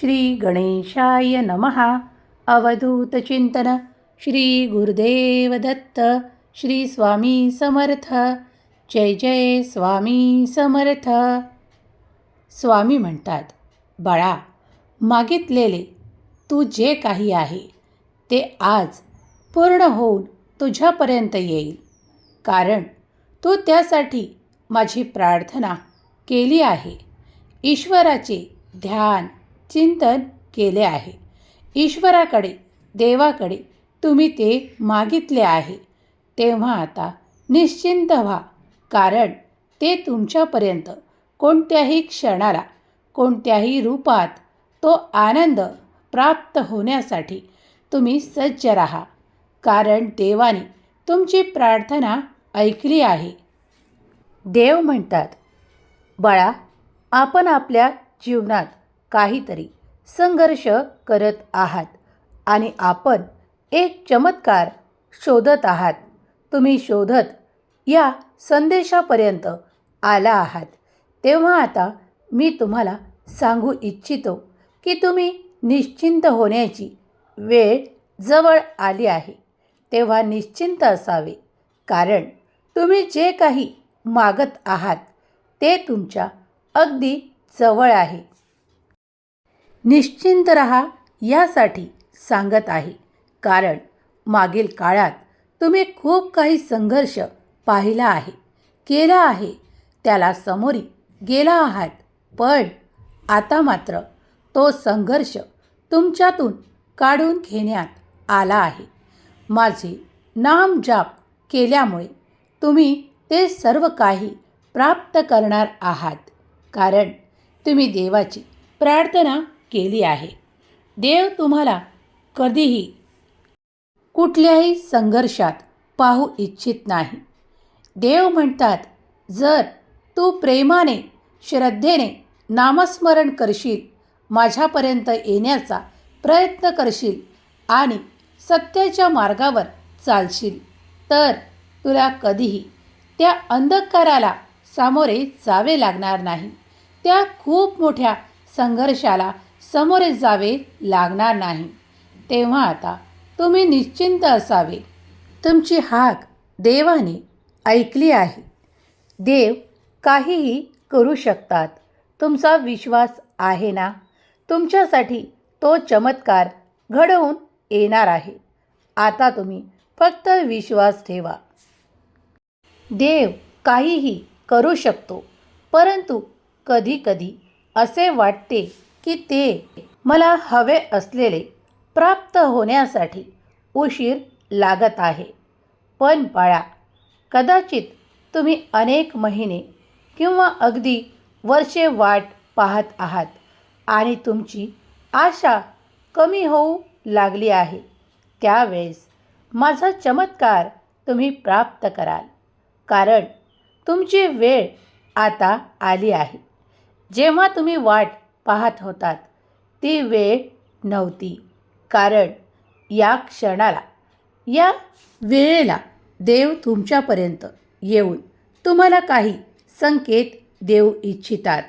श्री गणेशाय नमः अवधूतचिंतन श्री गुरुदेव दत्त। श्री स्वामी समर्थ। जय जय स्वामी समर्थ। स्वामी म्हणतात बाळा मागितलेले तू जे काही आहे ते आज पूर्ण होऊन तुझ्यापर्यंत येईल. कारण तू त्यासाठी माझी प्रार्थना केली आहे. ईश्वराचे ध्यान चिंतन केले आहे. ईश्वराकडे देवाकडे तुम्ही ते मागितले आहे. तेव्हा आता निश्चिंत व्हा कारण ते तुमच्यापर्यंत कोणत्याही क्षणाला कोणत्याही रूपात तो आनंद प्राप्त होण्यासाठी तुम्ही सज्ज राहा कारण देवाने तुमची प्रार्थना ऐकली आहे. देव म्हणतात बाळा आपण आपल्या जीवनात काहीतरी संघर्ष करत आहात आणि आपण एक चमत्कार शोधत आहात. तुम्ही शोधत या संदेशापर्यंत आला आहात. तेव्हा आता मी तुम्हाला सांगू इच्छितो की तुम्ही निश्चिंत होण्याची वेळ जवळ आली आहे. तेव्हा निश्चिंत असावे कारण तुम्ही जे काही मागत आहात ते तुमच्या अगदी जवळ आहे. निश्चिंत रहा यासाठी सांगत आहे. कारण मागील काळात तुम्ही खूप काही संघर्ष पाहिला आहे केला आहे. त्याला समोरी गेला आहात. पण आता मात्र तो संघर्ष तुमच्यातून काढून घेण्यात आला आहे. माझे नाम जाप केल्यामुळे तुम्ही ते सर्व काही प्राप्त करणार आहात. कारण तुम्ही देवाची प्रार्थना केली आहे. देव तुम्हाला कधीही कुठल्याही संघर्षात पाहू इच्छित नाही. देव म्हणतात जर तू प्रेमाने श्रद्धेने नामस्मरण करशील माझ्यापर्यंत येण्याचा प्रयत्न करशील आणि सत्याच्या मार्गावर चालशील तर तुला कधीही त्या अंधकाराला सामोरे जावे लागणार नाही. त्या खूप मोठ्या संघर्षाला सामोरे जावे लागणार नाही. तेव्हा आता तुम्ही निश्चिंत असावे. तुमची हाक देवाने ऐकली आहे. देव काहीही करू शकतात. तुमचा विश्वास आहे ना? तुमच्यासाठी तो चमत्कार घडवून येणार आहे. आता तुम्ही फक्त विश्वास ठेवा. देव काहीही करू शकतो परंतु कधीकधी असे वाटते की ते मला हवे असलेले प्राप्त होण्यासाठी उशीर लागत आहे. पण बाळा कदाचित तुम्ही अनेक महिने किंवा अगदी वर्षे वाट पाहत आहात आणि तुमची आशा कमी होऊ लागली आहे. त्यावेळेस माझा चमत्कार तुम्ही प्राप्त कराल. कारण तुमची वेळ आता आली आहे. जेव्हा तुम्ही वाट पाहत होतात. ती वेळ नव्हती. कारण या क्षणाला या वेळेला देव तुमच्यापर्यंत येऊन तुम्हाला काही संकेत देऊ इच्छितात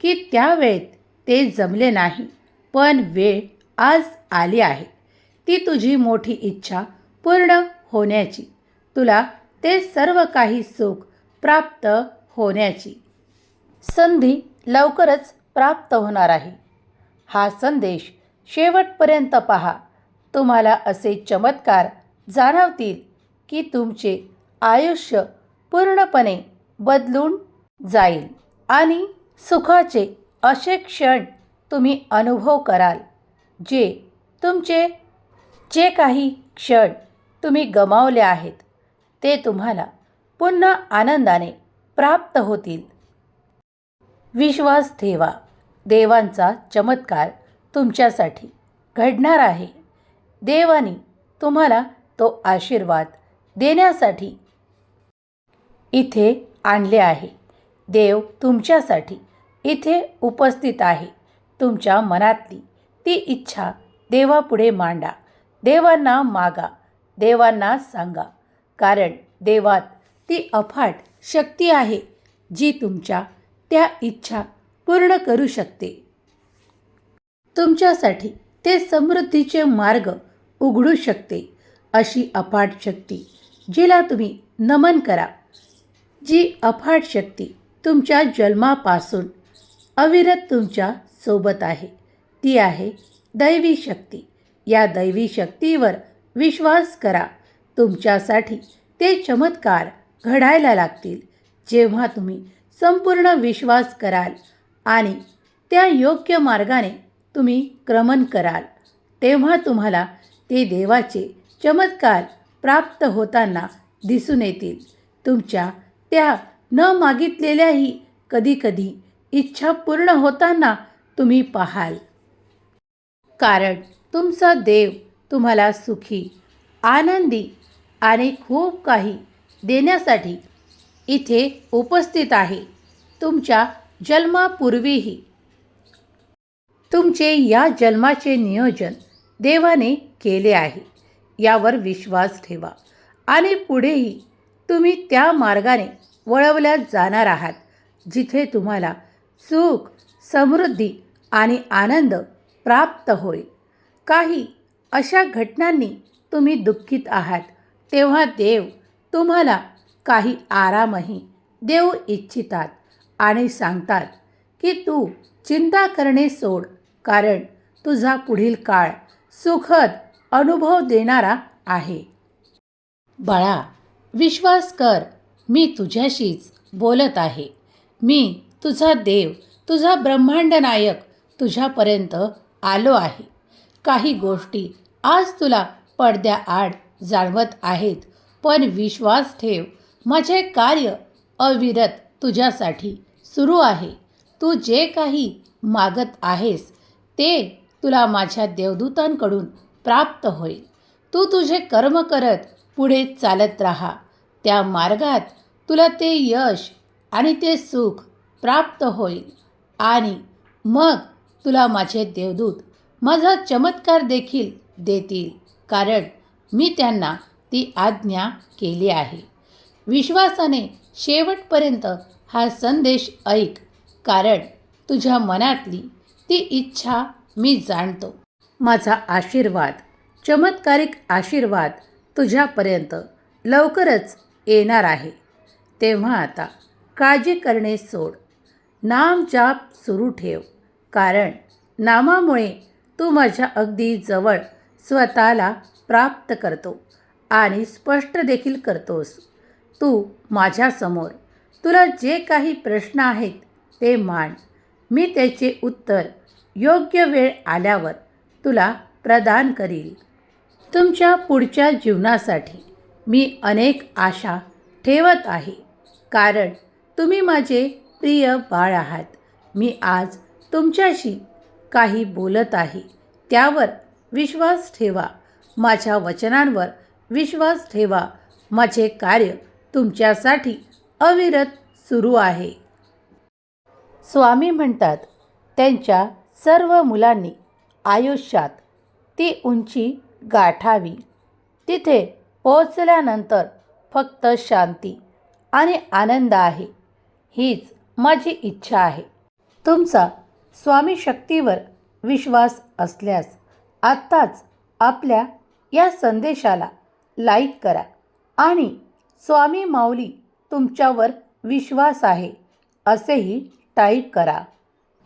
की त्यावेळेत ते जमले नाही. पण वेळ आज आली आहे. ती तुझी मोठी इच्छा पूर्ण होण्याची. तुला ते सर्व काही सुख प्राप्त होण्याची संधी लवकरच प्राप्त होणार आहे. हा संदेश शेवटपर्यंत पहा. तुम्हाला असे चमत्कार जाणवतील की तुमचे आयुष्य पूर्णपणे बदलून जाईल आणि सुखाचे असे क्षण तुम्ही अनुभव कराल जे तुमचे जे काही क्षण तुम्ही गमावले आहेत ते तुम्हाला पुन्हा आनंदाने प्राप्त होतील. विश्वास ठेवा. देवांचा चमत्कार तुमच्यासाठी घडणार आहे. देवाने तुम्हाला तो आशीर्वाद देण्यासाठी इथे आणले आहे. देव तुमच्यासाठी इथे उपस्थित आहे. तुमच्या मनातली ती इच्छा देवापुढे मांडा. देवांना मागा. देवांना सांगा. कारण देवात ती अफाट शक्ती आहे जी तुमच्या त्या इच्छा पूर्ण करू शकते. तुमच्यासाठी ते समृद्धीचे मार्ग उघडू शकते अशी अफाट शक्ती जिला तुम्ही नमन करा. जी अफाट शक्ती तुमच्या जन्मापासून अविरत तुमच्यासोबत आहे ती आहे दैवी शक्ती. या दैवी शक्तीवर विश्वास करा. तुमच्यासाठी ते चमत्कार घडायला लागतील. जेव्हा तुम्ही संपूर्ण विश्वास कराल आणि त्या योग्य मार्गाने तुम्ही क्रमण कराल. तेव्हा तुम्हाला ते देवाचे चमत्कार प्राप्त होताना दिसून येतील. तुमच्या त्या न मागितलेल्याही कधीकधी इच्छा पूर्ण होताना तुम्ही पाहाल. कारण तुमचा देव तुम्हाला सुखी आनंदी आणि खूप काही देण्यासाठी इथे उपस्थित आहे. तुमच्या जन्मापूर्वीही. तुमचे या जन्माचे नियोजन देवाने केले आहे. यावर विश्वास ठेवा. आणि पुढेही तुम्ही त्या मार्गाने वळवल्या जाणार आहात जिथे तुम्हाला सुख समृद्धी आणि आनंद प्राप्त होईल. काही अशा घटनांनी तुम्ही दुःखित आहात तेव्हा देव तुम्हाला काही आरामही देऊ इच्छितात. आणि सांगतात की तू चिंता करणे सोड कारण तुझा पुढील काळ सुखद अनुभव देणारा आहे. बाळा विश्वास कर मी तुझ्याशीच बोलत आहे. मी तुझा देव तुझा ब्रह्मांड नायक तुझ्यापर्यंत आलो आहे. काही गोष्टी आज तुला पडद्याआड जाणवत आहेत पण विश्वास ठेव माझे कार्य अविरत तुझ्यासाठी सुरू आहे. तू जे काही मागत आहेस ते तुला माझ्या देवदूतांकडून प्राप्त होईल. तू तुझे कर्म करत पुढे चालत राहा. त्या मार्गात तुला ते यश आणि ते सुख प्राप्त होईल. आणि मग तुला माझे देवदूत माझा चमत्कार देखील देतील कारण मी त्यांना ती आज्ञा केली आहे. विश्वासाने शेवटपर्यंत हा संदेश ऐक कारण तुझ्या मनातली ती इच्छा मी जाणतो. माझा आशीर्वाद चमत्कारिक आशीर्वाद तुझ्यापर्यंत लवकरच येणार आहे. तेव्हा आता काळजी करणे सोड. नाम जाप सुरू ठेव कारण नामामुळे तू माझ्या अगदी जवळ स्वतःला प्राप्त करतो आणि स्पष्ट देखील करतोस. तू माझ्यासमोर तुला जे काही प्रश्न आहेत ते मांड. मी त्याचे उत्तर योग्य वेळ आल्यावर तुला प्रदान करील. तुमच्या पुढच्या जीवनासाठी मी अनेक आशा ठेवत आहे. कारण तुम्ही माझे प्रिय बाळ आहात. मी आज तुमच्याशी काही बोलत आहे. त्यावर विश्वास ठेवा. माझ्या वचनांवर विश्वास ठेवा. माझे कार्य तुमच्यासाठी अविरत सुरू आहे. स्वामी म्हणतात त्यांच्या सर्व मुलांनी आयुष्यात ती उंची गाठावी. तिथे पोचल्यानंतर फक्त शांती आणि आनंद आहे. हीच माझी इच्छा आहे. तुमचा स्वामी शक्तीवर विश्वास असल्यास आत्ताच आपल्या या संदेशाला लाईक करा आणि स्वामी माऊली तुमच्यावर विश्वास आहे असेही टाईप करा.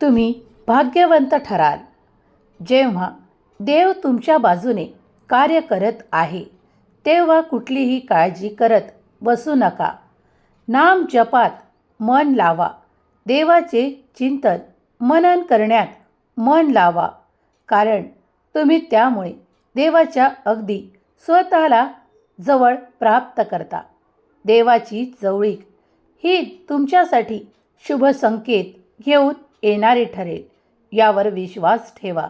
तुम्ही भाग्यवंत ठराल. जेव्हा देव तुमच्या बाजूने कार्य करत आहे तेव्हा कुठलीही काळजी करत बसू नका. नाम जपात मन लावा. देवाचे चिंतन मनन करण्यात मन लावा. कारण तुम्ही त्यामुळे देवाच्या अगदी स्वतःला जवळ प्राप्त करता. देवाची जवळीक. ही तुमच्यासाठी शुभ संकेत घेऊन येणारे ठरेल. यावर विश्वास ठेवा.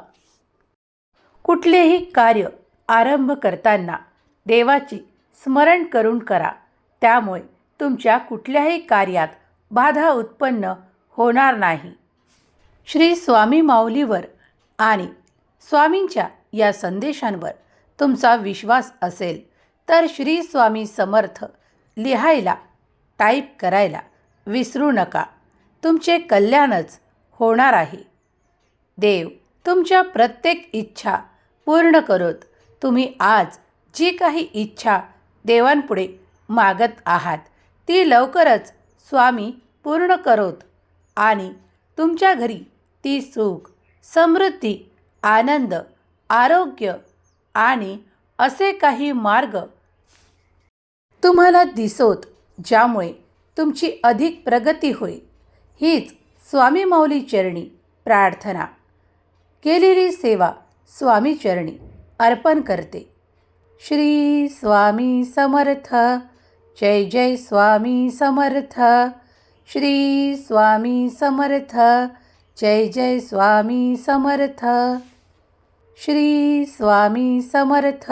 कुठलेही कार्य आरंभ करताना देवाची स्मरण करून करा. त्यामुळे तुमच्या कुठल्याही कार्यात बाधा उत्पन्न होणार नाही. श्री स्वामी माऊलीवर आणि स्वामींच्या या संदेशांवर तुमचा विश्वास असेल तर श्री स्वामी समर्थ लिहायला टाईप करायला विसरू नका. तुमचे कल्याणच होणार आहे. देव तुमच्या प्रत्येक इच्छा पूर्ण करत. तुम्ही आज जी काही इच्छा देवांपुढे मागत आहात ती लवकरच स्वामी पूर्ण करोत आणि तुमच्या घरी ती सुख समृद्धी आनंद आरोग्य आणि असे काही मार्ग तुम्हाला दिसोत ज्यामुळे तुमची अधिक प्रगती होईल. हीच स्वामी माऊली चरणी प्रार्थना. केलेली सेवा स्वामी चरणी अर्पण करते. श्री स्वामी समर्थ. जय जय स्वामी समर्थ. श्री स्वामी समर्थ. जय जय स्वामी समर्थ. श्री स्वामी समर्थ.